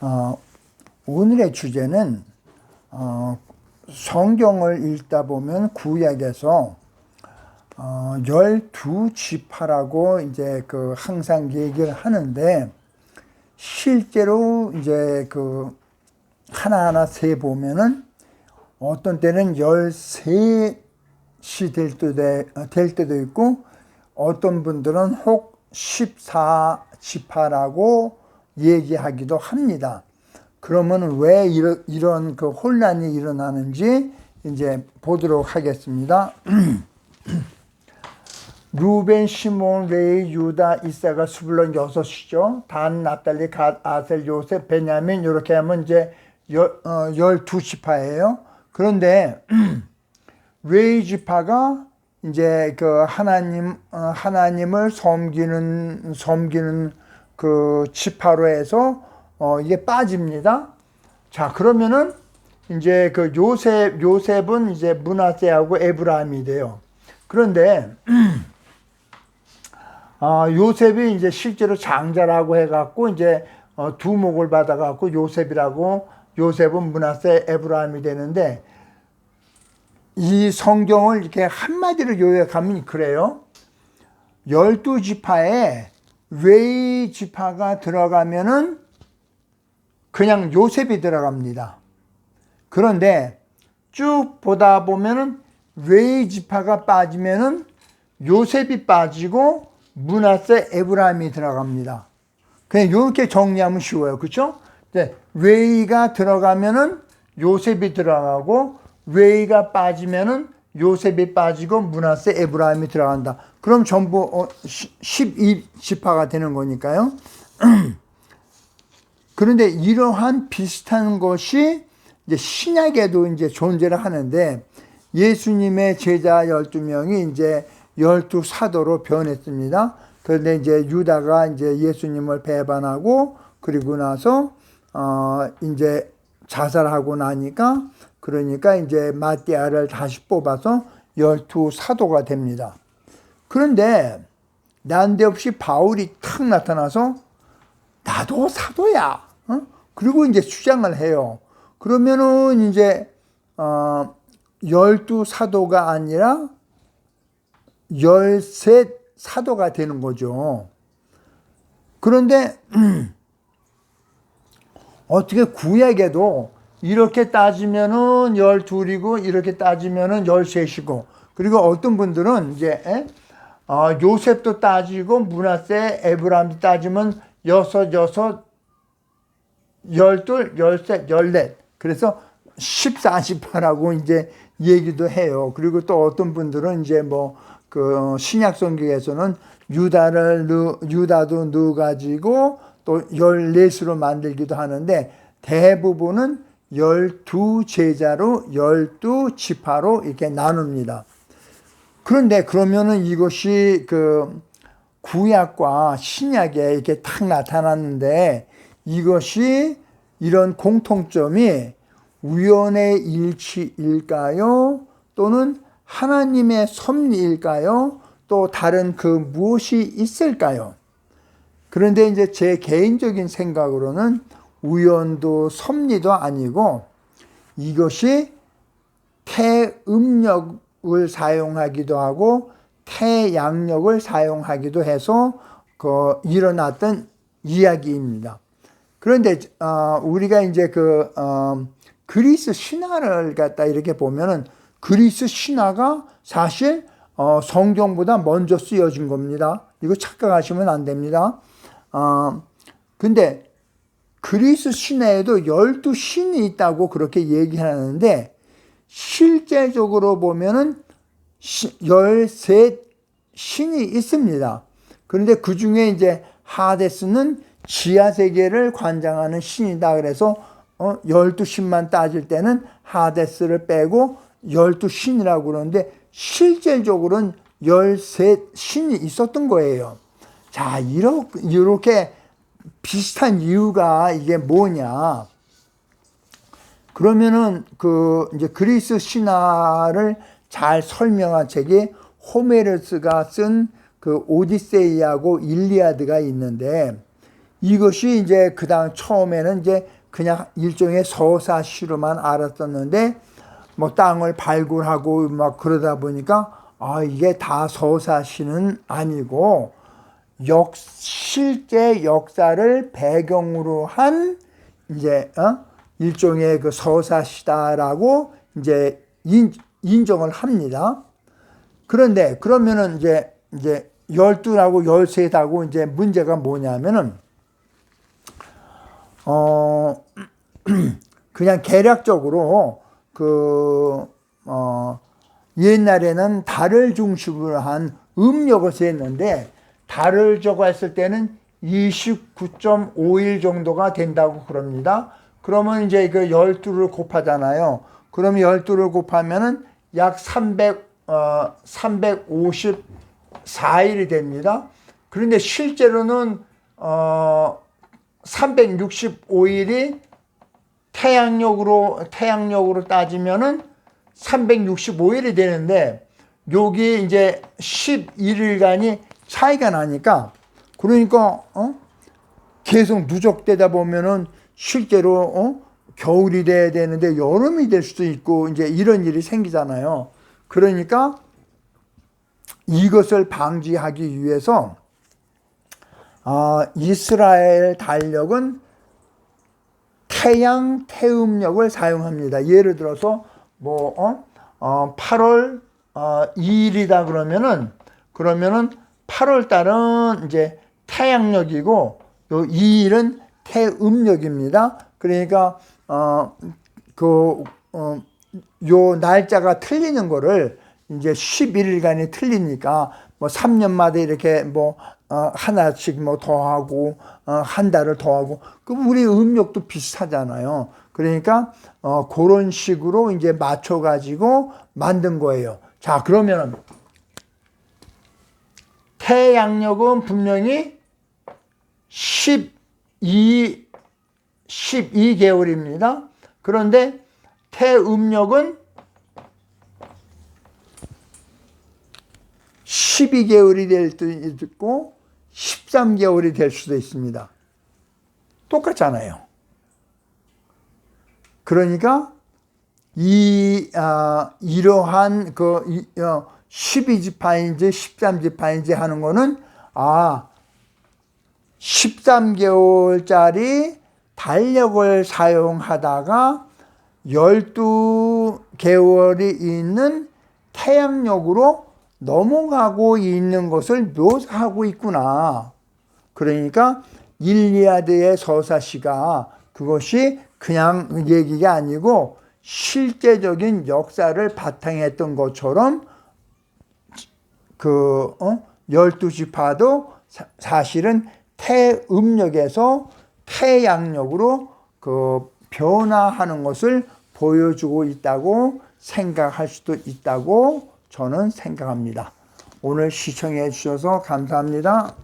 어, 오늘의 주제는 어, 성경을 읽다 보면 구약에서 어, 12지파라고 이제 그 항상 얘기를 하는데 실제로 이제 그 하나하나 세 보면은 어떤 때는 13시 될 때도, 될 때도 있고 어떤 분들은 혹 14지파라고 얘기하기도 합니다. 그러면 왜 이런, 이런 그 혼란이 일어나는지 이제 보도록 하겠습니다. 루벤, 시몬, 레이, 유다, 이사가, 수블론 여섯이죠. 단, 납달리, 갓, 아셀, 요셉, 베냐민 이렇게 하면 이제 열, 어, 12지파예요. 그런데 레이 지파가 이제 그 하나님 어, 하나님을 섬기는 섬기는 그 지파로 해서 어, 이게 빠집니다. 자 그러면은 이제 그 요셉 요셉은 이제 문하세하고 에브라임이 돼요. 그런데 아, 요셉이 이제 실제로 장자라고 해갖고 이제 어, 두 목을 받아갖고 요셉이라고 요셉은 문하세 에브라임이 되는데 이 성경을 이렇게 한마디로 요약하면 그래요. 열두 지파에 웨이 지파가 들어가면은 그냥 요셉이 들어갑니다. 그런데 쭉 보다 보면은 웨이 지파가 빠지면은 요셉이 빠지고 문하세 에브라임이 들어갑니다. 그냥 이렇게 정리하면 쉬워요. 그렇죠? 네, 웨이가 들어가면은 요셉이 들어가고 웨이가 빠지면은 요셉이 빠지고 문하세 에브라임이 들어간다. 그럼 전부 12지파가 어, 되는 거니까요. 그런데 이러한 비슷한 것이 이제 신약에도 이제 존재를 하는데 예수님의 제자 12명이 이제 12 사도로 변했습니다. 그런데 이제 유다가 이제 예수님을 배반하고 그리고 나서 어 이제 자살하고 나니까 그러니까 이제 마띠아를 다시 뽑아서 열두 사도가 됩니다. 그런데 난데없이 바울이 탁 나타나서 나도 사도야. 어? 그리고 이제 주장을 해요. 그러면은 이제 어 열두 사도가 아니라 열셋 사도가 되는 거죠. 그런데 어떻게 구약에도 이렇게 따지면은 열둘이고 이렇게 따지면은 열셋이고. 그리고 어떤 분들은 이제 어, 요셉도 따지고 문하세 에브라임도 따지면 여섯 여섯 열둘 열셋 열넷. 그래서 십사십파라고 이제 얘기도 해요. 그리고 또 어떤 분들은 이제 뭐 그 신약 성경에서는 유다를 넣, 유다도 넣어 가지고 또 열넷으로 만들기도 하는데 대부분은 열두 제자로 열두 지파로 이렇게 나눕니다. 그런데 그러면은 이것이 그 구약과 신약에 이렇게 탁 나타났는데 이것이 이런 공통점이 우연의 일치일까요? 또는 하나님의 섭리일까요? 또 다른 그 무엇이 있을까요? 그런데 이제 제 개인적인 생각으로는 우연도 섭리도 아니고 이것이 태음력을 사용하기도 하고 태양력을 사용하기도 해서 그 일어났던 이야기입니다. 그런데 어, 우리가 이제 그 어, 그리스 신화를 갖다 이렇게 보면은 그리스 신화가 사실 어, 성경보다 먼저 쓰여진 겁니다. 이거 착각하시면 안 됩니다. 어, 근데 그리스 신화에도 열두 신이 있다고 그렇게 얘기하는데 실제적으로 보면은 열세 신이 있습니다. 그런데 그 중에 이제 하데스는 지하 세계를 관장하는 신이다. 그래서 어, 열두 신만 따질 때는 하데스를 빼고 열두 신이라고 그러는데 실질적으로는 열세 신이 있었던 거예요. 자, 이렇게 비슷한 이유가 이게 뭐냐? 그러면은 그 이제 그리스 신화를 잘 설명한 책이 호메르스가 쓴 그 오디세이하고 일리아드가 있는데 이것이 이제 그다음 처음에는 이제 그냥 일종의 서사시로만 알았었는데 뭐 땅을 발굴하고 막 그러다 보니까 아 이게 다 서사시는 아니고 역 실제 역사를 배경으로 한 이제 어? 일종의 그 서사시다라고 이제 인, 인정을 합니다. 그런데 그러면은 이제 이제 열두라고 열세다고 이제 문제가 뭐냐면은 어 그냥 개략적으로 그어 옛날에는 달을 중심으로 한 음력을 쟀는데 달을 저거 했을 때는 29.5일 정도가 된다고 그럽니다. 그러면 이제 그 12를 곱하잖아요. 그럼 12를 곱하면은 약 300, 어, 354일이 됩니다. 그런데 실제로는, 어, 365일이 태양력으로, 태양력으로 따지면은 365일이 되는데, 여기 이제 11일간이 차이가 나니까, 그러니까, 어? 계속 누적되다 보면은 실제로, 어? 겨울이 돼야 되는데 여름이 될 수도 있고, 이제 이런 일이 생기잖아요. 그러니까 이것을 방지하기 위해서, 아, 이스라엘 달력은 태양 태음력을 사용합니다. 예를 들어서 뭐 어? 어 8월 어 2일이다 그러면은 그러면은 8월 달은 이제 태양력이고 요 2일은 태음력입니다. 그러니까 어그 어, 요 날짜가 틀리는 거를 이제 11일간이 틀리니까 뭐 3년마다 이렇게 뭐 어, 하나씩 뭐 더하고 어, 한 달을 더하고 그럼 우리 음력도 비슷하잖아요. 그러니까 어, 그런 식으로 이제 맞춰 가지고 만든 거예요. 자 그러면은 태양력은 분명히 12 12개월입니다. 그런데 태음력은 12개월이 될 수도 있고 13개월이 될 수도 있습니다. 똑같잖아요. 그러니까 이 아, 이러한 그 이, 어, 12지파인지 13지파인지 하는 거는 아 13개월짜리 달력을 사용하다가 12개월이 있는 태양력으로 넘어가고 있는 것을 묘사하고 있구나. 그러니까 일리아드의 서사시가 그것이 그냥 얘기가 아니고 실제적인 역사를 바탕에 했던 것처럼 그 어? 12지파도 사실은 태음력에서 태양력으로 그 변화하는 것을 보여주고 있다고 생각할 수도 있다고 저는 생각합니다. 오늘 시청해 주셔서 감사합니다.